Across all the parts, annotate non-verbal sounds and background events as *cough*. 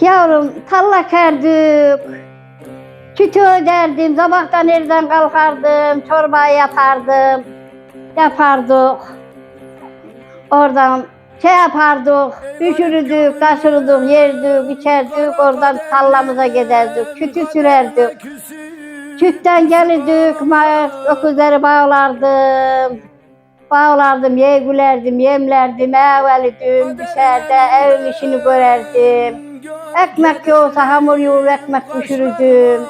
Yavrum talla kerdik. Kütü öderdim, sabahtan erden kalkardım, çorbayı yapardım. Yapardık. Oradan şey yapardık, düşürürdük, taşırdık, yerdik, içerdik, oradan tallamıza giderdik, kütü sürerdik. Kütten gelirdik, öküzleri bağlardım. Bağlardım, yegulerdim, yemlerdim, evvelidim, dışarıda evin işini görerdim. Ekmek yoksa hamur yoğurup ekmek pişirirdim.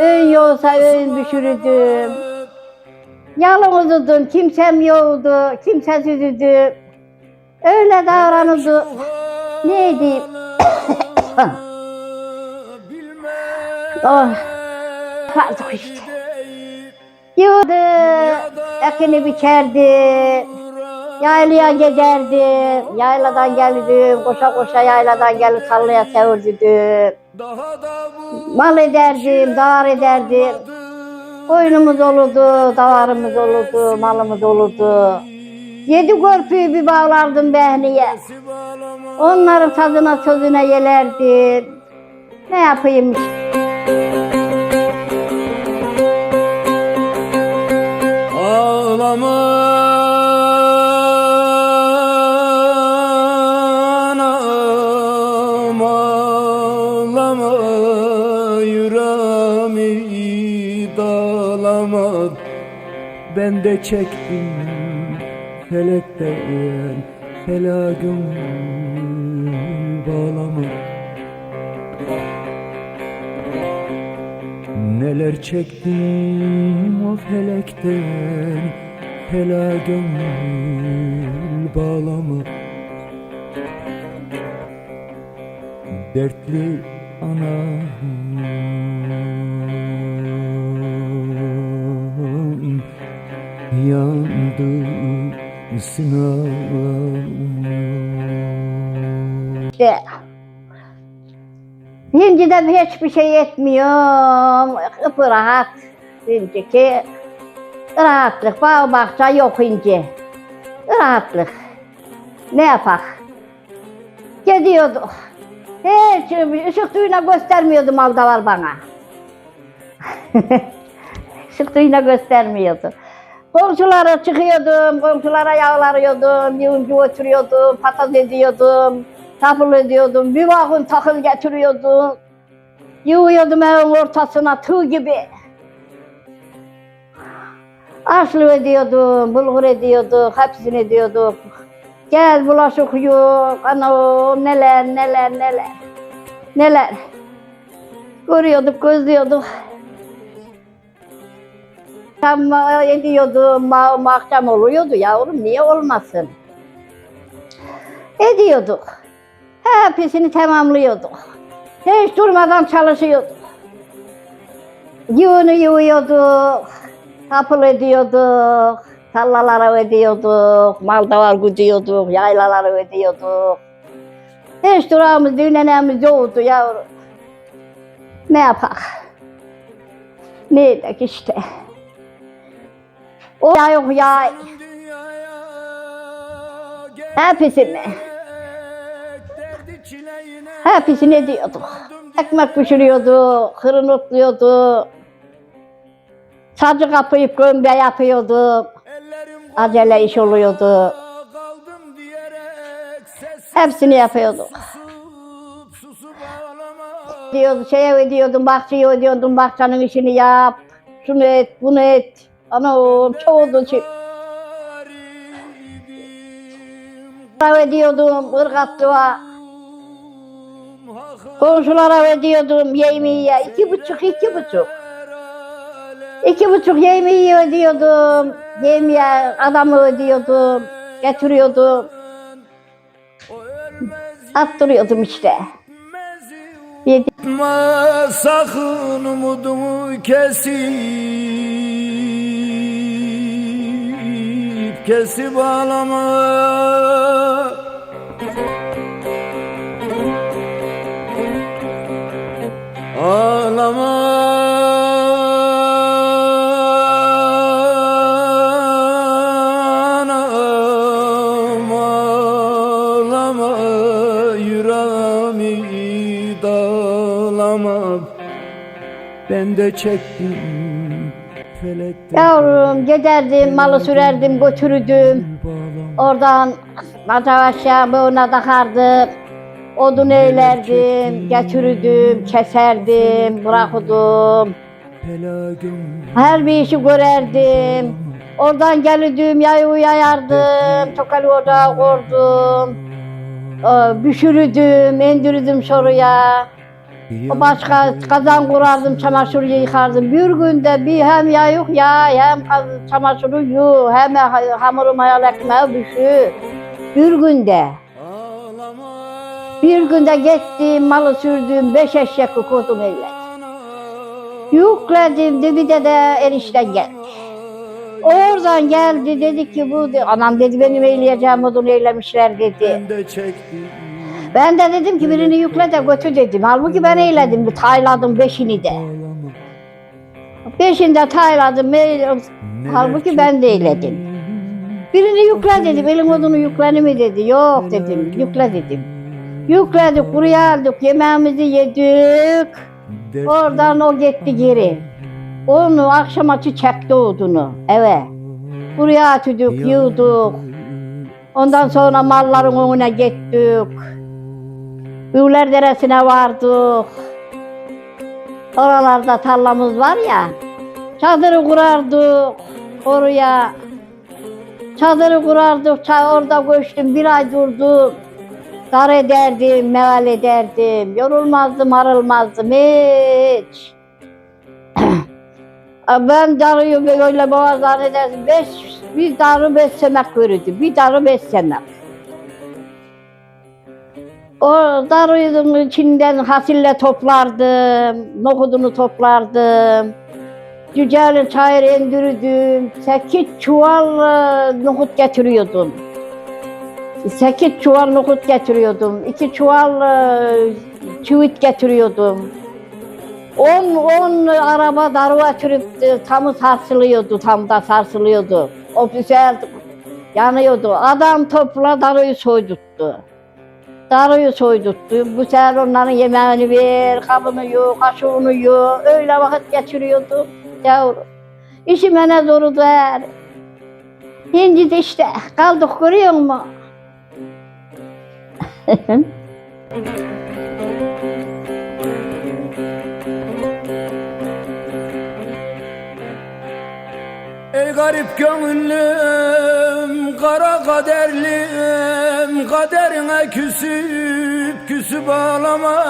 Öğün yoksa öğün pişirirdim. Yalnızdım, kimsem yoktu, kimsesizdim. Öyle davranırdı. Ne diyeyim? *coughs* oh, farklı işte. Yurdu, ekini biçerdi. Yaylaya giderdim. Yayladan gelirdim. Koşa koşa yayladan gelip tarlaya sevirdim. Mal ederdim, dağar ederdim. Koyunumuz olurdu, davarımız olurdu, malımız olurdu. Yedi körpüyü bir bağlardım behniye. Onların tadına sözüne yelerdim. Ne yapayım işte. Ağlaman ağlam ağlama yüreğimi dağlama Ben de çektim felekten felagım bağlama. Neler çektim o felekten Hela gönül bağlama. Dertli anam Yandı sınavım İşte. Şimdi de hiçbir şey etmiyorum. Kıpı rahat. Şimdiki rahatlık. Bağ bahçe yok ince. Rahatlık. Ne yapak? Gidiyorduk. Hiç ışık duyuna *laughs* göstermiyordu mal da var bana. ışık duyuna göstermiyordu. Komşulara çıkıyordum, komşulara yağlarıyordum, yığıncı oturuyordum, patates ediyordum, tapıl ediyordum, bir bakın takıl getiriyordum. Yığıyordum evin ortasına tığ gibi. Aşlı ediyordum, bulgur ediyorduk, hepsini ediyorduk. Gel bulaşık yok, ana neler neler neler. Neler. Görüyorduk, gözlüyorduk. Tam ediyordum, ma akşam oluyordu yavrum, niye olmasın? Ediyorduk. Hepsini tamamlıyorduk. Hiç durmadan çalışıyorduk. Yığını yığıyorduk, kapıl ediyorduk, tarlalara ödüyorduk, mal davar güdüyorduk, yaylalara ödüyorduk. Hiç durağımız, dinlenemiz yoktu yavrum. Ne yapak? Ne edek işte. O ya yok ya. Hepsini. Hepsini diyorduk. Ekmek pişiriyorduk, fırın otluyorduk. Sacı kapayıp gömbe yapıyorduk. Acele iş oluyordu. Hepsini yapıyorduk. Diyordu, şeye ödüyordum, bahçeye ödüyordum, bahçenin işini yap. Şunu et, bunu et. Ana çoğuldu şey. Para ödüyordum, ırgatlığa. Komşulara ödüyordum yemeğe. iki buçuk, iki buçuk. İki buçuk yemeği ödüyordum. Yemeğe adamı ödüyordum. Getiriyordum. Attırıyordum işte. Yedi. Sakın umudumu kesip Kesip ağlama. Ağlama. Anam ağlama yüreğimi Ben de çektim Yavrum giderdim, malı sürerdim, götürürdüm. Oradan aşağı boğuna takardım. Odun eylerdim, getirirdim, keserdim, bırakırdım. Her bir işi görerdim. Oradan gelirdim, yayı yayardım, tokalı orada kordum. Ee, Büşürürdüm, indirirdim soruya. O başka kazan kurardım, çamaşırı yıkardım. Bir günde bir hem ya yok ya, hem çamaşırı yu, hem ha- hamurum hayal ekmeği büşü. Bir günde. Bir günde gittim, malı sürdüm, beş eşek kurdum elle. Yükledim, dibide de enişten geldi. Oradan geldi, dedi ki bu, anam dedi benim eyleyeceğim odunu eylemişler dedi. Ben de çektim Ben de dedim ki birini yükle de götür dedim. Halbuki ben eyledim, tayladım beşini de. ağlama Beşinde tayladım, eyle- halbuki ben de eyledim. Birini yükle dedim, elin odunu yükleni mi dedi. Yok dedim, yükle dedim. Yükledik, buraya aldık, yemeğimizi yedik. Oradan o gitti geri. Onu akşamaçı çekti odunu eve. Buraya atıyorduk, yığdık. Ondan sonra malların önüne gittik. Ürler Deresi'ne vardık. Oralarda tarlamız var ya. Çadırı kurardık oraya. Çadırı kurardık, orada koştum, bir ay durdum. Dar ederdim, meval ederdim. Yorulmazdım, arılmazdım hiç. *clears throat* ben darıyı böyle boğazdan ederdim. Beş, bir darı beş semek verirdi. Bir darı beş O darının içinden hasille toplardım. Nohudunu toplardım. Cüceyle çayır indirirdim. Sekiz çuval e, nohut getiriyordum. Sekiz çuval nohut getiriyordum. iki çuval e, çivit getiriyordum. On, on araba darıva sürüp e, tamı sarsılıyordu, tam da sarsılıyordu. Ofisel yanıyordu. Adam topla darıyı soydurttu. Darıyı soydurttu. Bu sefer onların yemeğini ver, kabını yiyor, kaşığını yiyor. Öyle vakit geçiriyordu yavrum. İşime ne zoru der. Şimdi de işte kaldık görüyor musun? *laughs* Ey garip gönüllüm, kara kaderlim Kaderine küsüp küsüp ağlama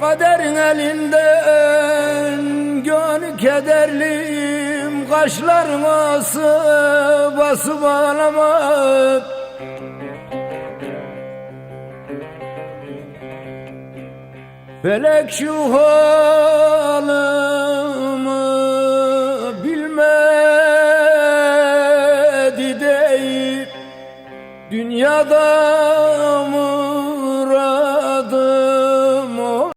Kaderin elinden gönül kederlim Kaşlarına basıp basıp ağlama Felek şu halımı together.